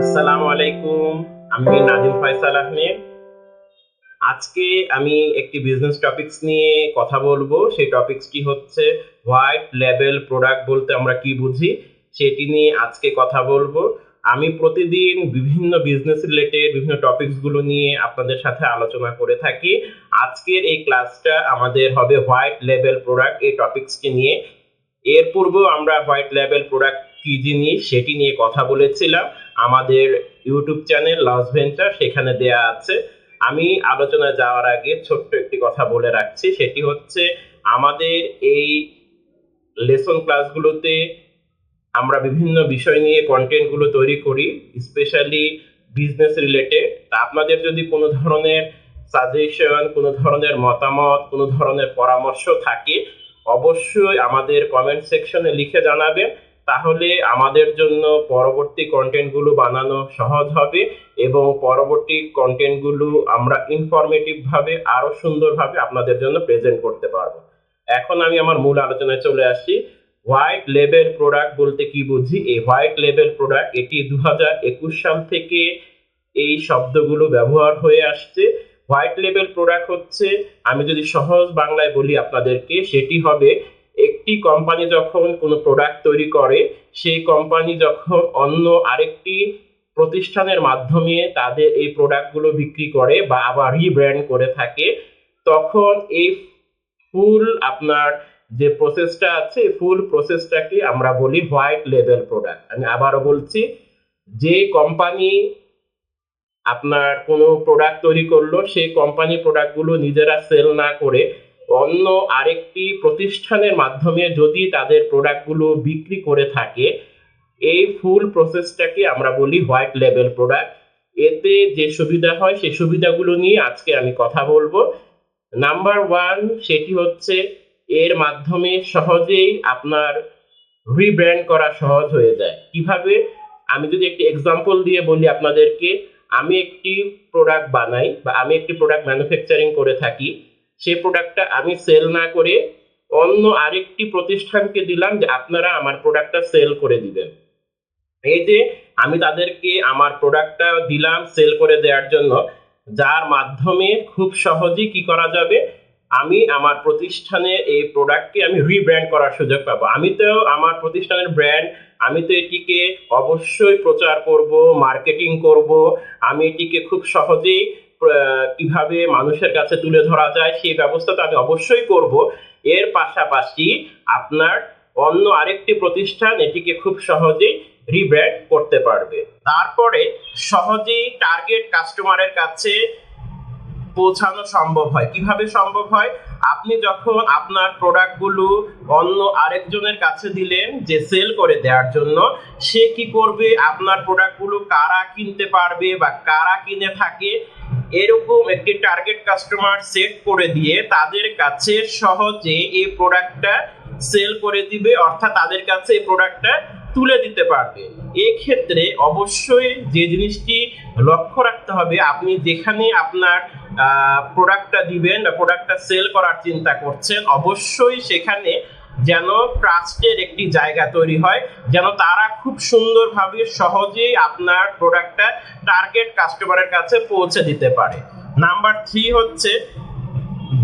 আসসালামু আলাইকুম, আমি নাজিম ফয়সাল আহমেদ। আজকে আমি একটি বিজনেস টপিকস নিয়ে কথা বলব। সেই টপিকসটি হচ্ছে হোয়াইট লেভেল প্রোডাক্ট বলতে আমরা কি বুঝি, সেটি নিয়ে আজকে কথা বলব। আমি প্রতিদিন বিভিন্ন বিজনেস রিলেটেড বিভিন্ন টপিকসগুলো নিয়ে আপনাদের সাথে আলোচনা করে থাকি। আজকের এই ক্লাসটা আমাদের হবে হোয়াইট লেভেল প্রোডাক্ট এই টপিকসটি নিয়ে। এর পূর্বেও আমরা হোয়াইট লেভেল প্রোডাক্ট কি জিনিস সেটি নিয়ে কথা বলেছিলাম। আমাদের ইউটিউব চ্যানেল লস ভেঞ্চার সেখানে দেয়া আছে। আমি আলোচনায় যাওয়ার আগে ছোট্ট একটি কথা বলে রাখছি, সেটি হচ্ছে আমাদের এই লেসন ক্লাসগুলোতে আমরা বিভিন্ন বিষয় নিয়ে কন্টেন্টগুলো তৈরি করি স্পেশালি বিজনেস রিলেটেড তা আপনাদের যদি কোনো ধরনের সাজেশন কোনো ধরনের মতামত, কোনো ধরনের পরামর্শ থাকে, অবশ্যই আমাদের কমেন্ট সেকশনে লিখে জানাবেন। তাহলে আমাদের জন্য পরবর্তী কন্টেন্টগুলো বানানো সহজ হবে এবং পরবর্তী কন্টেন্টগুলো আমরা ইনফরমেটিভ ভাবে, আরও সুন্দরভাবে আপনাদের জন্য প্রেজেন্ট করতে পারব। এখন আমি আমার মূল আলোচনায় চলে আসি। হোয়াইট লেভেল প্রোডাক্ট বলতে কি বুঝি? এই হোয়াইট লেভেল প্রোডাক্ট এটি দু হাজার একুশ সাল থেকে এই শব্দগুলো ব্যবহার হয়ে আসছে। হোয়াইট লেভেল প্রোডাক্ট হচ্ছে, আমি যদি সহজ বাংলায় বলি আপনাদেরকে, সেটি হবে একটি কোম্পানি যখন কোনো প্রোডাক্ট তৈরি করে, সেই কোম্পানি যখন অন্য আরেকটি প্রতিষ্ঠানের মাধ্যমে তাদের এই প্রোডাক্টগুলো বিক্রি করে বা আবার রিব্র্যান্ড করে থাকে, তখন এই ফুল আপনার যে প্রসেসটা আছে ফুল প্রসেসটাকে আমরা বলি হোয়াইট লেভেল প্রোডাক্ট আমি আবারও বলছি, যে কোম্পানি আপনার কোনো প্রোডাক্ট তৈরি করল, সেই কোম্পানি প্রোডাক্টগুলো নিজেরা সেল না করে অন্য আরেকটি প্রতিষ্ঠানের মাধ্যমে যদি তাদের প্রোডাক্টগুলো বিক্রি করে থাকে, এই ফুল প্রসেসটাকে আমরা বলি হোয়াইট লেভেল প্রোডাক্ট। এতে যে সুবিধা হয় সেই সুবিধাগুলো নিয়ে আজকে আমি কথা বলব। নাম্বার ওয়ান, সেটি হচ্ছে এর মাধ্যমে সহজেই আপনার রিব্র্যান্ড করা সহজ হয়ে যায়। কীভাবে? আমি যদি একটি এক্সাম্পল দিয়ে বলি আপনাদেরকে, আমি একটি প্রোডাক্ট বানাই বা আমি একটি প্রোডাক্ট ম্যানুফ্যাকচারিং করে থাকি। সেই প্রোডাক্টটা আমি সেল না করে অন্য আরেকটি প্রতিষ্ঠানকে দিলাম যে আপনারা আমার প্রোডাক্টটা সেল করে দিবেন। এই যে আমি তাদেরকে আমার প্রোডাক্টটা দিলাম সেল করে দেওয়ার জন্য, যার মাধ্যমে খুব সহজেই কি করা যাবে? আমি আমার প্রতিষ্ঠানের এই প্রোডাক্টকে আমি রিব্র্যান্ড করার সুযোগ পাবো। আমি তো আমার প্রতিষ্ঠানের ব্র্যান্ড আমি তো এটিকে অবশ্যই প্রচার করব মার্কেটিং করব। আমি এটিকে খুব সহজেই কীভাবে মানুষের কাছে তুলে ধরা যায় সেই ব্যবস্থা তো আমি অবশ্যই করব। এর পাশাপাশি আপনার অন্য আরেকটি প্রতিষ্ঠান এটিকে খুব সহজেই রিব্র্যান্ড করতে পারবে। তারপরে সহজেই টার্গেট কাস্টমারের কাছে পৌঁছানো সম্ভব হয়। কীভাবে সম্ভব হয়? আপনি যখন আপনার প্রোডাক্টগুলো অন্য আরেকজনের কাছে দিলেন যে সেল করে দেওয়ার জন্য, সে কি করবে? আপনার প্রোডাক্টগুলো কারা কিনতে পারবে বা কারা কিনে থাকে? এরকম একটি টার্গেট কাস্টমার সেট করে দিয়ে তাদের কাছে সহজে এই প্রোডাক্টটা সেল করে দিবে, অর্থাৎ তাদের কাছে এই প্রোডাক্টটা তুলে দিতে পারবে। এক্ষেত্রে অবশ্যই যে জিনিসটি লক্ষ্য রাখতে হবে, আপনি যেখানে আপনার প্রোডাক্টটা দিবেন বা প্রোডাক্টটা সেল করার চিন্তা করছেন, অবশ্যই সেখানে যেন ট্রাস্টের একটি জায়গা তৈরি হয়, যেন তারা খুব সুন্দরভাবে সহজেই আপনার প্রোডাক্টটা টার্গেট কাস্টমারের কাছে পৌঁছে দিতে পারে। নাম্বার থ্রি হচ্ছে,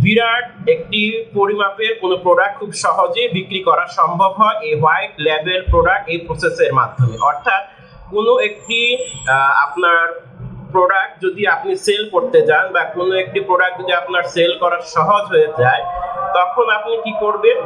বিরাট একটি পরিমাপের কোনো প্রোডাক্ট খুব সহজেই বিক্রি করা সম্ভব হয় এই হোয়াইট লেভেল প্রোডাক্ট এই প্রসেসের মাধ্যমে। অর্থাৎ কোনো একটি আপনার প্রোডাক্ট যদি আপনি সেল করতে যান বা কোনো একটি প্রোডাক্ট যদি আপনার সেল করা সহজ হয়ে যায় তখন আপনি কি করবেন?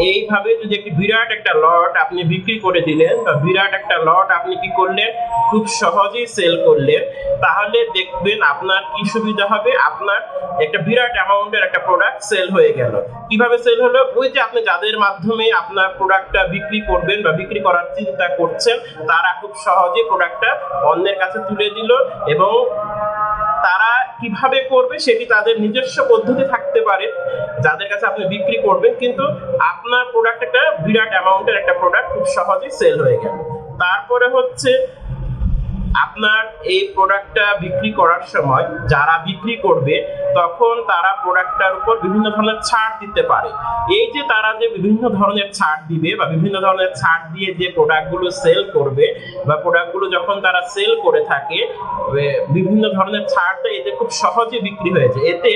এইভাবে যদি একটি বিরাট একটা লট আপনি বিক্রি করে দিলেন বা বিরাট একটা লট আপনি কি করলেন? খুব সহজেই সেল করলেন। তাহলে দেখবেন আপনার কি সুবিধা হবে? আপনার একটা বিরাট অ্যামাউন্টের একটা প্রোডাক্ট সেল হয়ে গেল। কীভাবে সেল হলো? ওই যে আপনি যাদের মাধ্যমে আপনার প্রোডাক্টটা বিক্রি করবেন বা বিক্রি করার চিন্তা করছেন, তারা খুব সহজে প্রোডাক্টটা অন্যের কাছে তুলে দিল এবং তারা কীভাবে করবে সেটি তাদের নিজস্ব পদ্ধতি থাকতে পারে, যাদের কাছে আপনি বিক্রি করবেন, কিন্তু আপনার প্রোডাক্ট একটা বিরাট অ্যামাউন্টের একটা প্রোডাক্ট খুব সহজেই সেল হয়ে গেল। তারপরে হচ্ছে, আপনার এই প্রোডাক্টটা বিক্রি করার সময় যারা বিক্রি করবে তখন তারা প্রোডাক্টটার উপর বিভিন্ন ধরনের ছাড় দিতে পারে। এই যে তারা যে বিভিন্ন ধরনের ছাড় দিবে বা বিভিন্ন ধরনের ছাড় দিয়ে যে প্রোডাক্টগুলো সেল করবে বা প্রোডাক্টগুলো যখন তারা সেল করে থাকে বিভিন্ন ধরনের ছাড়টা এতে খুব সহজে বিক্রি হয়েছে এতে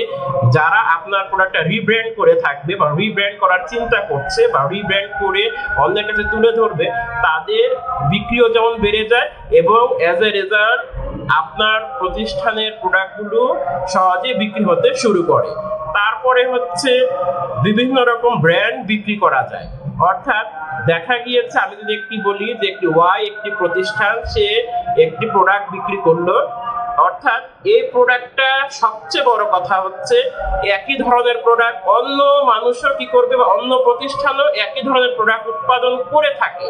যারা আপনার প্রোডাক্টটা রিব্র্যান্ড করে থাকবে বা রিব্র্যান্ড করার চিন্তা করছে বা রিব্র্যান্ড করে অন্যের কাছে তুলে ধরবে, তাদের বিক্রিও যেমন বেড়ে যায় এবং অ্যাজ এ রেজাল্ট আপনার প্রতিষ্ঠানের প্রোডাক্টগুলো সহজে বিক্রি হতে শুরু করে। তারপরে হচ্ছে বিভিন্ন রকম ব্র্যান্ড বিক্রি করা যায়। অর্থাৎ দেখা গিয়েছে, আমি যদি একটি বলি যে একটি ওয়াই একটি প্রতিষ্ঠান, সে একটি প্রোডাক্ট বিক্রি করল। অর্থাৎ এই প্রোডাক্টটা সবচেয়ে বড় কথা হচ্ছে, একই ধরনের প্রোডাক্ট অন্য মানুষও কি করবে বা অন্য প্রতিষ্ঠানও একই ধরনের প্রোডাক্ট উৎপাদন করে থাকে।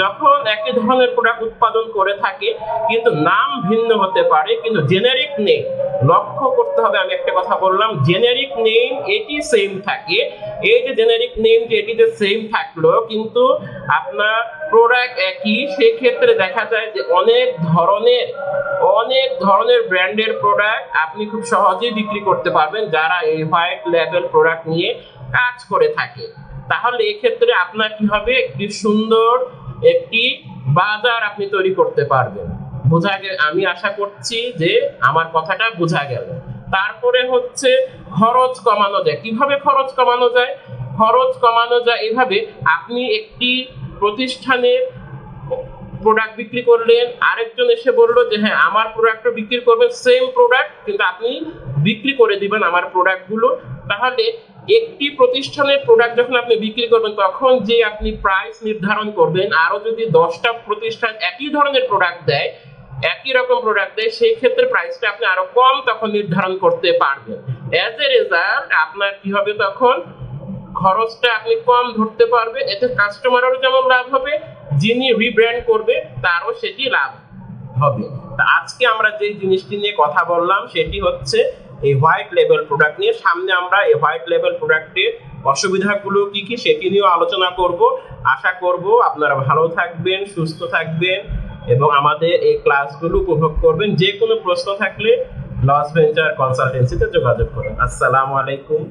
যখন একই ধরনের প্রোডাক্ট উৎপাদন করে থাকে, কিন্তু নাম ভিন্ন হতে পারে, কিন্তু জেনারিক নেই। লক্ষ্য করতে হবে, আমি একটা কথা বললাম জেনারিক নেম এটি সেম থাকে। এই যে জেনারিক নেম যে এটি যে সেম থাকল, কিন্তু আপনার প্রোডাক্ট একই, সেক্ষেত্রে দেখা যায় যে অনেক ধরনের অনেক ধরনের ব্র্যান্ডের প্রোডাক্ট আপনি খুব সহজেই বিক্রি করতে পারবেন যারা এই হোয়াইট লেভেল প্রোডাক্ট নিয়ে কাজ করে থাকে। তাহলে এক্ষেত্রে আপনার কি হবে? একটি সুন্দর একটি বাজার আপনি তৈরি করতে পারবেন। বোঝা আমি আশা করছি যে আমার কথাটা বোঝা গেল। তারপরে হচ্ছে খরচ কমানো যায়। কীভাবে খরচ কমানো যায়? খরচ কমানো যায় এভাবে আপনি একটি প্রতিষ্ঠানের প্রোডাক্ট বিক্রি করলেন, আরেকজন এসে বলল যে হ্যাঁ আমার প্রোডাক্টও বিক্রি করবেন সেম প্রোডাক্ট কিন্তু আপনি বিক্রি করে দিবেন আমার প্রোডাক্টগুলো তাহলে একটি প্রতিষ্ঠানের প্রোডাক্ট যখন আপনি বিক্রি করবেন, তখন যে আপনি প্রাইস নির্ধারণ করবেন, আরও যদি দশটা প্রতিষ্ঠান একই ধরনের প্রোডাক্ট দেয় একই রকম প্রোডাক্ট দেয়, সেই ক্ষেত্রে প্রাইসটা আপনি আরও কম তখন নির্ধারণ করতে পারবেন। অ্যাজ এ রেজাল্ট আপনার কি হবে তখন? খরচটা আপনি কম ধরতে পারবে, এতে কাস্টমারেরও যেমন লাভ হবে, যিনি রিব্র্যান্ড করবে, তারও সেটি লাভ হবে। তা আজকে আমরা যে জিনিসটি নিয়ে কথা বললাম, সেটি হচ্ছে এই হোয়াইট লেভেল প্রোডাক্ট নিয়ে। সামনে আমরা এই হোয়াইট লেভেল প্রোডাক্টের অসুবিধাগুলো কি কি, সেটি নিয়েও আলোচনা করব। আশা করব আপনারা ভালো থাকবেন, সুস্থ থাকবেন। এবং আমাদের এই ক্লাসগুলো উপভোগ করবেন। যে কোনো প্রশ্ন থাকলে লস ভেঞ্চার কনসালটেন্সিতে যোগাযোগ করুন। আসসালামু আলাইকুম।